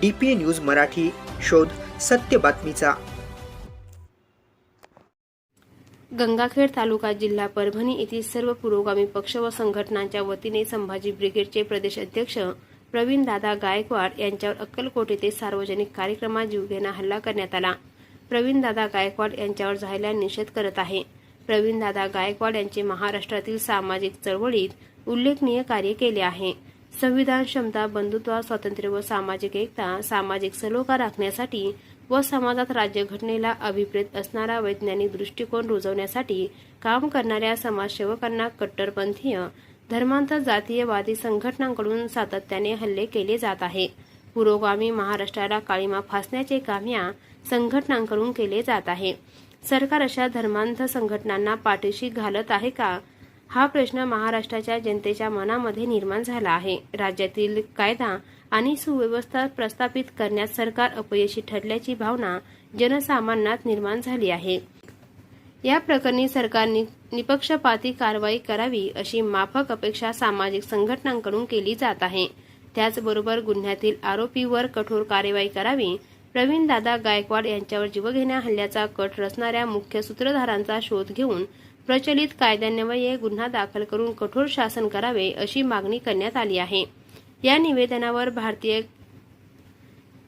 D P news Marathi शोध सत्य बातमीचा. गंगाखेड तालुका जिल्हा परभणी येथील सर्व पुरोगामी पक्ष व संघटनांच्या वतीने संभाजी ब्रिगेडचे प्रदेश अध्यक्ष प्रवीण दादा गायकवाड यांच्यावर अक्कलकोट येथे सार्वजनिक कार्यक्रमात जीवघेणा हल्ला करण्यात आला. प्रवीण दादा गायकवाड यांच्यावर झालेला निषेध करत आहे. प्रवीण दादा गायकवाड यांचे महाराष्ट्रातील सामाजिक चळवळीत उल्लेखनीय कार्य केले आहे. संविधान क्षमता बंधुत्व स्वातंत्र्य व सामाजिक एकता सामाजिक सलोखा राखण्यासाठी व समाजात राज्यघटनेला अभिप्रेत असणारा वैज्ञानिक दृष्टिकोन रुजवण्यासाठी काम करणाऱ्या समाजसेवकांना कट्टरपंथीय धर्मांतर जातीयवादी संघटनांकडून सातत्याने हल्ले केले जात आहे. पुरोगामी महाराष्ट्राला काळीमा फासण्याचे काम या संघटनांकडून केले जात आहे. सरकार अशा धर्मांध संघटनांना पाठीशी घालत आहे का? हा प्रश्न महाराष्ट्राच्या जनतेच्या मनामध्ये निर्माण झाला आहे. राज्यातील कायदा आणि सुव्यवस्था प्रस्थापित करण्यात सरकार अपयशी ठरल्याची भावना जनसामान्यात निर्माण झाली आहे. या प्रकरणी सरकारने निपक्षपाती कारवाई करावी अशी माफक अपेक्षा सामाजिक संघटनांकडून केली जात आहे. त्याचबरोबर गुन्ह्यातील आरोपीवर कठोर कार्यवाही करावी प्रवीण दादा गायकवाड यांच्यावर जीवघेण्या हल्ल्याचा कट रचणाऱ्या मुख्य सूत्रधारांचा शोध घेऊन प्रचलित कायद्यान्वये गुन्हा दाखल करून कठोर शासन करावे अशी मागणी करण्यात आली आहे. या निवेदनावर भारतीय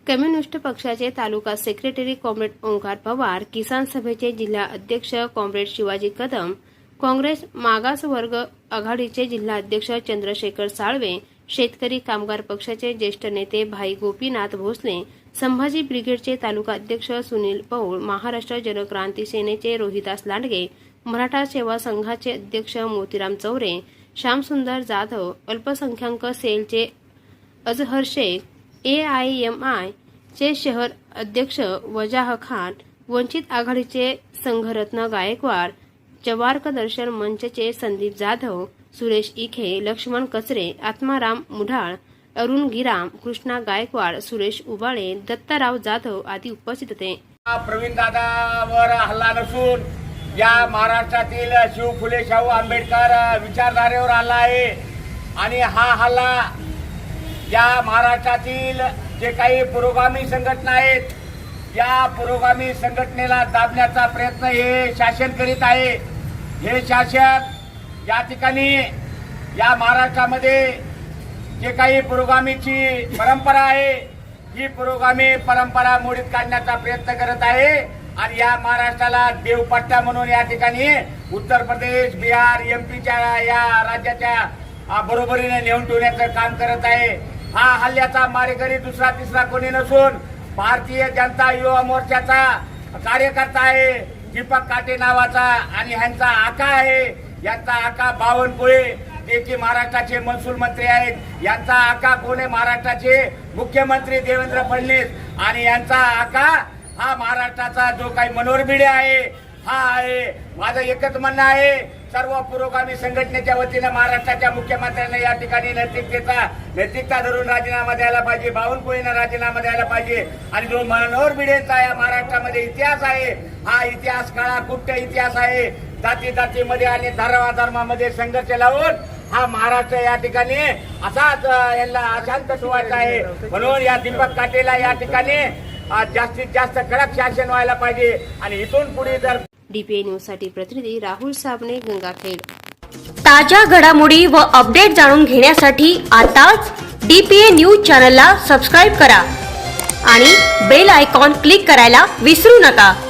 कम्युनिस्ट पक्षाचे तालुका सेक्रेटरी कॉम्रेड ओंकार पवार किसान सभेचे जिल्हा अध्यक्ष कॉम्रेड शिवाजी कदम काँग्रेस मागासवर्ग आघाडीचे जिल्हा अध्यक्ष चंद्रशेखर साळवे शेतकरी कामगार पक्षाचे ज्येष्ठ नेते भाई गोपीनाथ भोसले संभाजी ब्रिगेडचे तालुका अध्यक्ष सुनील पौळ महाराष्ट्र जनक्रांती सेनेचे रोहिदास लांडगे मराठा सेवा संघाचे अध्यक्ष मोतीराम चौरे श्यामसुंदर जाधव अल्पसंख्याक सेलचे Azhar Shaikh A I M I चे शहर अध्यक्ष वजाह खान वंचित आघाडीचे संघरत्न गायकवाड जवार्क दर्शन मंचचे संदीप जाधव सुरेश इखे लक्ष्मण कचरे आत्माराम मुढाळ अरुण गिराम कृष्णा गायकवाड सुरेश उबाळे दत्ताराव जाधव आदी उपस्थित होते. प्रवीण दादावर हल्ला नसून या महाराष्ट्रातील शिव फुले शाहू आंबेडकर विचारधारेवर आला आहे. आणि हा हल्ला या महाराष्ट्रातील जे काही पुरोगामी संघटना आहेत या पुरोगामी संघटनेला दाबण्याचा प्रयत्न हे शासन करीत आहे. हे शासन या ठिकाणी या महाराष्ट्रामध्ये जे काही पुरोगामीची परंपरा आहे ही पुरोगामी परंपरा मोडीत काढण्याचा प्रयत्न करत आहे. आणि या महाराष्ट्राला देवपट्टा म्हणून या ठिकाणी उत्तर प्रदेश बिहार एमपीच्या या राज्याच्या बरोबरीने नेऊन ठेवण्याचं काम करत आहे. हा हल्ल्याचा मारेकरी दुसरा तिसरा कोणी नसून भारतीय जनता युवा मोर्चाचा कार्यकर्ता आहे दीपक काटे नावाचा. आणि ह्यांचा आका आहे. यांचा आका बावनकुळे ते की महाराष्ट्राचे महसूल मंत्री आहेत. यांचा आका कोण आहे? महाराष्ट्राचे मुख्यमंत्री देवेंद्र फडणवीस. आणि यांचा आका हा महाराष्ट्राचा जो काही मनोरबिडे आहे हा आहे माझं एकच म्हणणं आहे सर्व पुरोगामी संघटनेच्या वतीनं महाराष्ट्राच्या मुख्यमंत्र्यांना या ठिकाणी नैतिकतेचा नैतिकता धरून राजीनामा द्यायला पाहिजे बावनकुळेनं राजीनामा द्यायला पाहिजे. आणि जो मनोहर भिडेंचा या महाराष्ट्रामध्ये इतिहास आहे हा इतिहास काळा गुप्त इतिहास आहे. जाती जातीमध्ये आणि धर्मा धर्मामध्ये संघर्ष लावून हा महाराष्ट्र या ठिकाणी असाच यांना अशांत ठेवायचा आहे. म्हणून या दीपक काटेला या ठिकाणी अ, जास्तीत जास्त कडक शासन व्हायला पाहिजे. आणि इथून पुढे जर डीपीए न्यूजसाठी प्रतिनिधी राहुल साबणे गंगाखेड. ताज्या घडामोडी व अपडेट जाणून घेण्यासाठी आताच डीपीए न्यूज चॅनलला सबस्क्राईब करा आणि बेल आयकॉन क्लिक करायला विसरू नका.